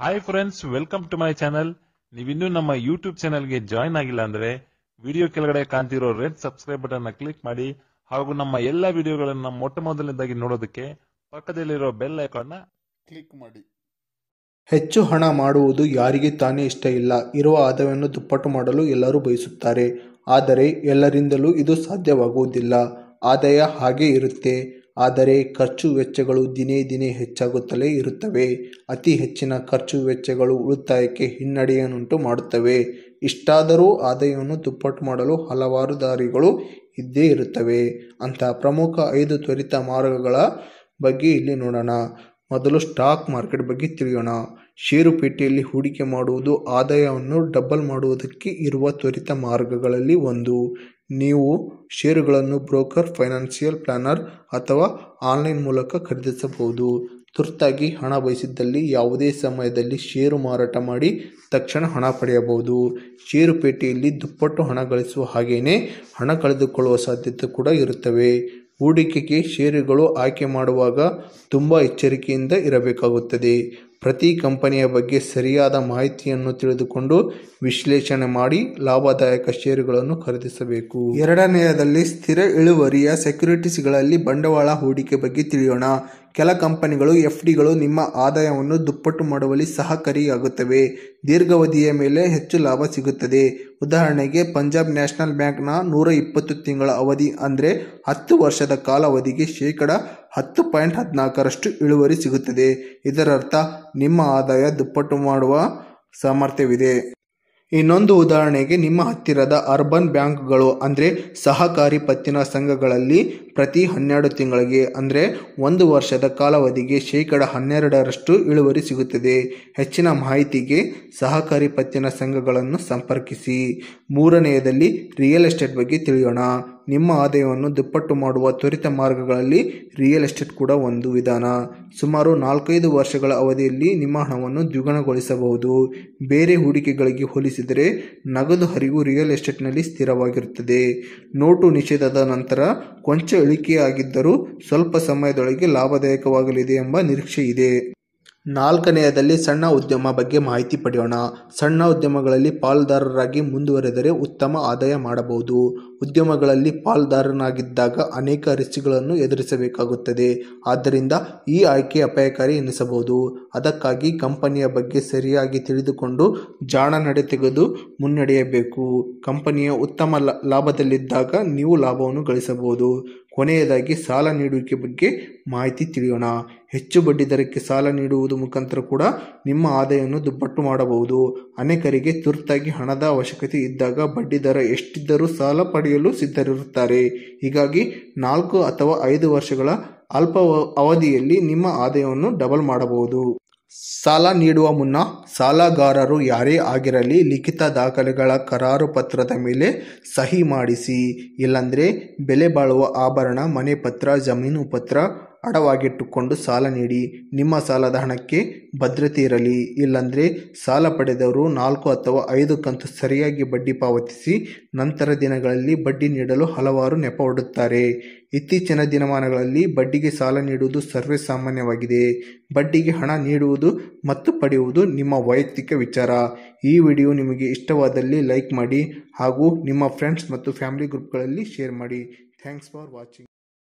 Hi friends welcome to my channel ನೀವಿನ್ನೂ ನಮ್ಮ YouTube ಚಾನಲ್ಗೆ ಜಾಯ್ನ್ ಆಗಿಲ್ಲ ಅಂದ್ರೆ ವಿಡಿಯೋ ಕೆಳಗಡೆ ಕಾಣ್ತಿರೋ ರೆಡ್ ಸಬ್ಸ್ಕ್ರೈಬ್ ಬಟನ್ ಕ್ಲಿಕ್ ಮಾಡಿ ಹಾಗೂ ನಮ್ಮ ಎಲ್ಲ ವಿಡಿಯೋಗಳನ್ನ ಮೊಟ್ಟ ಮೊದಲನೇದಾಗಿ ನೋಡೋದಕ್ಕೆ ಪಕ್ಕದಲ್ಲಿರೋ ಬೆಲ್ ಐಕಾನ್ನ ಕ್ಲಿಕ್ ಮಾಡಿ. ಹೆಚ್ಚು ಹಣ ಮಾಡುವುದು ಯಾರಿಗೆ ತಾನೇ ಇಷ್ಟ ಇಲ್ಲ. ಇರುವ ಆದಾಯವನ್ನು ದುಪ್ಪಟ್ಟು ಮಾಡಲು ಎಲ್ಲರೂ ಬಯಸುತ್ತಾರೆ. ಆದರೆ ಎಲ್ಲರಿಂದಲೂ ಇದು ಸಾಧ್ಯವಾಗುವುದಿಲ್ಲ. ಆದಾಯ ಹಾಗೆ ಇರುತ್ತೆ. ಆದರೆ ಖರ್ಚು ವೆಚ್ಚಗಳು ದಿನೇ ದಿನೇ ಹೆಚ್ಚಾಗುತ್ತಲೇ ಇರುತ್ತವೆ. ಅತಿ ಹೆಚ್ಚಿನ ಖರ್ಚು ವೆಚ್ಚಗಳು ಉಳಿತಾಯಕ್ಕೆ ಹಿನ್ನಡೆಯನ್ನುಂಟು ಮಾಡುತ್ತವೆ. ಇಷ್ಟಾದರೂ ಆದಾಯವನ್ನು ದುಪ್ಪಟ್ಟು ಮಾಡಲು ಹಲವಾರು ದಾರಿಗಳು ಇದ್ದೇ ಇರುತ್ತವೆ. ಅಂತ ಪ್ರಮುಖ ಐದು ತ್ವರಿತ ಮಾರ್ಗಗಳ ಬಗ್ಗೆ ಇಲ್ಲಿ ನೋಡೋಣ. ಮೊದಲು ಸ್ಟಾಕ್ ಮಾರ್ಕೆಟ್ ಬಗ್ಗೆ ತಿಳಿಯೋಣ. ಷೇರುಪೇಟೆಯಲ್ಲಿ ಹೂಡಿಕೆ ಮಾಡುವುದು ಆದಾಯವನ್ನು ಡಬಲ್ ಮಾಡುವುದಕ್ಕೆ ಇರುವ ತ್ವರಿತ ಮಾರ್ಗಗಳಲ್ಲಿ ಒಂದು. ನೀವು ಷೇರುಗಳನ್ನು ಬ್ರೋಕರ್ ಫೈನಾನ್ಷಿಯಲ್ ಪ್ಲಾನರ್ ಅಥವಾ ಆನ್ಲೈನ್ ಮೂಲಕ ಖರೀದಿಸಬಹುದು. ತುರ್ತಾಗಿ ಹಣ ಬಯಸಿದ್ದಲ್ಲಿ ಯಾವುದೇ ಸಮಯದಲ್ಲಿ ಷೇರು ಮಾರಾಟ ಮಾಡಿ ತಕ್ಷಣ ಹಣ ಪಡೆಯಬಹುದು. ಷೇರುಪೇಟೆಯಲ್ಲಿ ದುಪ್ಪಟ್ಟು ಹಣ ಗಳಿಸುವ ಹಾಗೆಯೇ ಹಣ ಕಳೆದುಕೊಳ್ಳುವ ಸಾಧ್ಯತೆ ಕೂಡ ಇರುತ್ತವೆ. ಹೂಡಿಕೆಗೆ ಷೇರುಗಳು ಆಯ್ಕೆ ಮಾಡುವಾಗ ತುಂಬ ಎಚ್ಚರಿಕೆಯಿಂದ ಇರಬೇಕಾಗುತ್ತದೆ. ಪ್ರತಿ ಕಂಪನಿಯ ಬಗ್ಗೆ ಸರಿಯಾದ ಮಾಹಿತಿಯನ್ನು ತಿಳಿದುಕೊಂಡು ವಿಶ್ಲೇಷಣೆ ಮಾಡಿ ಲಾಭದಾಯಕ ಷೇರುಗಳನ್ನು ಖರೀದಿಸಬೇಕು. ಎರಡನೆಯದಲ್ಲಿ ಸ್ಥಿರ ಇಳುವರಿಯ ಸೆಕ್ಯುರಿಟೀಸ್ಗಳಲ್ಲಿ ಬಂಡವಾಳ ಹೂಡಿಕೆ ಬಗ್ಗೆ ತಿಳಿಯೋಣ. ಕೆಲ ಕಂಪನಿಗಳು ಎಫ್ ಡಿಗಳು ನಿಮ್ಮ ಆದಾಯವನ್ನು ದುಪ್ಪಟ್ಟು ಮಾಡುವಲ್ಲಿ ಸಹಕಾರಿಯಾಗುತ್ತವೆ. ದೀರ್ಘಾವಧಿಯ ಮೇಲೆ ಹೆಚ್ಚು ಲಾಭ ಸಿಗುತ್ತದೆ. ಉದಾಹರಣೆಗೆ, ಪಂಜಾಬ್ ನ್ಯಾಷನಲ್ ಬ್ಯಾಂಕ್ನ ನೂರ ಇಪ್ಪತ್ತು ತಿಂಗಳ ಅವಧಿ ಅಂದರೆ ಹತ್ತು ವರ್ಷದ ಕಾಲಾವಧಿಗೆ ಶೇಕಡ ಹತ್ತು ಪಾಯಿಂಟ್ ಹದಿನಾಲ್ಕರಷ್ಟು ಇಳುವರಿ ಸಿಗುತ್ತದೆ. ಇದರರ್ಥ, ನಿಮ್ಮ ಆದಾಯ ದುಪ್ಪಟ್ಟು ಮಾಡುವ ಸಾಮರ್ಥ್ಯವಿದೆ. ಇನ್ನೊಂದು ಉದಾಹರಣೆಗೆ ನಿಮ್ಮ ಹತ್ತಿರದ ಅರ್ಬನ್ ಬ್ಯಾಂಕ್ಗಳು ಅಂದರೆ ಸಹಕಾರಿ ಪತ್ತಿನ ಸಂಘಗಳಲ್ಲಿ ಪ್ರತಿ ಹನ್ನೆರಡು ತಿಂಗಳಿಗೆ ಅಂದರೆ ಒಂದು ವರ್ಷದ ಕಾಲಾವಧಿಗೆ ಶೇಕಡ ಹನ್ನೆರಡರಷ್ಟು ಇಳುವರಿ ಸಿಗುತ್ತದೆ. ಹೆಚ್ಚಿನ ಮಾಹಿತಿಗೆ ಸಹಕಾರಿ ಪತ್ತಿನ ಸಂಘಗಳನ್ನು ಸಂಪರ್ಕಿಸಿ. ಮೂರನೆಯದಲ್ಲಿ ರಿಯಲ್ ಎಸ್ಟೇಟ್ ಬಗ್ಗೆ ತಿಳಿಯೋಣ. ನಿಮ್ಮ ಆದಾಯವನ್ನು ದುಪ್ಪಟ್ಟು ಮಾಡುವ ತ್ವರಿತ ಮಾರ್ಗಗಳಲ್ಲಿ ರಿಯಲ್ ಎಸ್ಟೇಟ್ ಕೂಡ ಒಂದು ವಿಧಾನ. ಸುಮಾರು ನಾಲ್ಕೈದು ವರ್ಷಗಳ ಅವಧಿಯಲ್ಲಿ ನಿಮ್ಮ ಹಣವನ್ನು ದ್ವಿಗುಣಗೊಳಿಸಬಹುದು. ಬೇರೆ ಹೂಡಿಕೆಗಳಿಗೆ ಹೋಲಿಸಿದರೆ ನಗದು ಹರಿವು ರಿಯಲ್ ಎಸ್ಟೇಟ್ನಲ್ಲಿ ಸ್ಥಿರವಾಗಿರುತ್ತದೆ. ನೋಟು ನಿಷೇಧದ ನಂತರ ಕೊಂಚ ಇಳಿಕೆಯಾಗಿದ್ದರೂ ಸ್ವಲ್ಪ ಸಮಯದೊಳಗೆ ಲಾಭದಾಯಕವಾಗಲಿದೆ ಎಂಬ ನಿರೀಕ್ಷೆ ಇದೆ ನಾಲ್ಕನೆಯದಲ್ಲಿ ಸಣ್ಣ ಉದ್ಯಮ ಬಗ್ಗೆ ಮಾಹಿತಿ ಪಡೆಯೋಣ. ಸಣ್ಣ ಉದ್ಯಮಗಳಲ್ಲಿ ಪಾಲುದಾರರಾಗಿ ಮುಂದುವರೆದರೆ ಉತ್ತಮ ಆದಾಯ ಮಾಡಬಹುದು. ಉದ್ಯಮಗಳಲ್ಲಿ ಪಾಲುದಾರನಾಗಿದ್ದಾಗ ಅನೇಕ ರಿಸ್ಕ್ಗಳನ್ನು ಎದುರಿಸಬೇಕಾಗುತ್ತದೆ. ಆದ್ದರಿಂದ ಈ ಆಯ್ಕೆ ಅಪಾಯಕಾರಿ ಎನಿಸಬಹುದು. ಅದಕ್ಕಾಗಿ ಕಂಪನಿಯ ಬಗ್ಗೆ ಸರಿಯಾಗಿ ತಿಳಿದುಕೊಂಡು ಜಾಣ ನಡೆ ತೆಗೆದು ಮುನ್ನಡೆಯಬೇಕು. ಕಂಪನಿಯ ಉತ್ತಮ ಲಾಭದಲ್ಲಿದ್ದಾಗ ನೀವು ಲಾಭವನ್ನು ಗಳಿಸಬಹುದು. ಕೊನೆಯದಾಗಿ ಸಾಲ ನೀಡುವಿಕೆ ಬಗ್ಗೆ ಮಾಹಿತಿ ತಿಳಿಯೋಣ. ಹೆಚ್ಚು ಬಡ್ಡಿ ದರಕ್ಕೆ ಸಾಲ ನೀಡುವುದು ಮುಖಾಂತರ ಕೂಡ ನಿಮ್ಮ ಆದಾಯವನ್ನು ದುಪ್ಪಟ್ಟು ಮಾಡಬಹುದು. ಅನೇಕರಿಗೆ ತುರ್ತಾಗಿ ಹಣದ ಅವಶ್ಯಕತೆ ಇದ್ದಾಗ ಬಡ್ಡಿ ದರ ಎಷ್ಟಿದ್ದರೂ ಸಾಲ ಪಡೆಯಲು ಸಿದ್ಧರಿರುತ್ತಾರೆ. ಹೀಗಾಗಿ ನಾಲ್ಕು ಅಥವಾ ಐದು ವರ್ಷಗಳ ಅಲ್ಪ ಅವಧಿಯಲ್ಲಿ ನಿಮ್ಮ ಆದಾಯವನ್ನು ಡಬಲ್ ಮಾಡಬಹುದು. ಸಾಲ ನೀಡುವ ಮುನ್ನ ಸಾಲಗಾರರು ಯಾರೇ ಆಗಿರಲಿ ಲಿಖಿತ ದಾಖಲೆಗಳ ಕರಾರು ಪತ್ರದ ಮೇಲೆ ಸಹಿ ಮಾಡಿಸಿ, ಇಲ್ಲಾಂದರೆ ಬೆಲೆ ಬಾಳುವ ಆಭರಣ, ಮನೆ ಪತ್ರ, ಜಮೀನು ಪತ್ರ ಅಡವಾಗಿಟ್ಟುಕೊಂಡು ಸಾಲ ನೀಡಿ, ನಿಮ್ಮ ಸಾಲದ ಹಣಕ್ಕೆ ಭದ್ರತೆ ಇರಲಿ. ಇಲ್ಲಾಂದರೆ ಸಾಲ ಪಡೆದವರು ನಾಲ್ಕು ಅಥವಾ ಐದು ಕಂತು ಸರಿಯಾಗಿ ಬಡ್ಡಿ ಪಾವತಿಸಿ, ನಂತರ ದಿನಗಳಲ್ಲಿ ಬಡ್ಡಿ ನೀಡಲು ಹಲವಾರು ನೆಪ ಹೊಡುತ್ತಾರೆ ಇತ್ತೀಚಿನ ದಿನಮಾನಗಳಲ್ಲಿ ಬಡ್ಡಿಗೆ ಸಾಲ ನೀಡುವುದು ಸರ್ವೇ ಸಾಮಾನ್ಯವಾಗಿದೆ. ಬಡ್ಡಿಗೆ ಹಣ ನೀಡುವುದು ಮತ್ತು ಪಡೆಯುವುದು ನಿಮ್ಮ ವೈಯಕ್ತಿಕ ವಿಚಾರ. ಈ ವಿಡಿಯೋ ನಿಮಗೆ ಇಷ್ಟವಾದಲ್ಲಿ ಲೈಕ್ ಮಾಡಿ ಹಾಗೂ ನಿಮ್ಮ ಫ್ರೆಂಡ್ಸ್ ಮತ್ತು ಫ್ಯಾಮಿಲಿ ಗ್ರೂಪ್ಗಳಲ್ಲಿ ಶೇರ್ ಮಾಡಿ. Thanks for watching.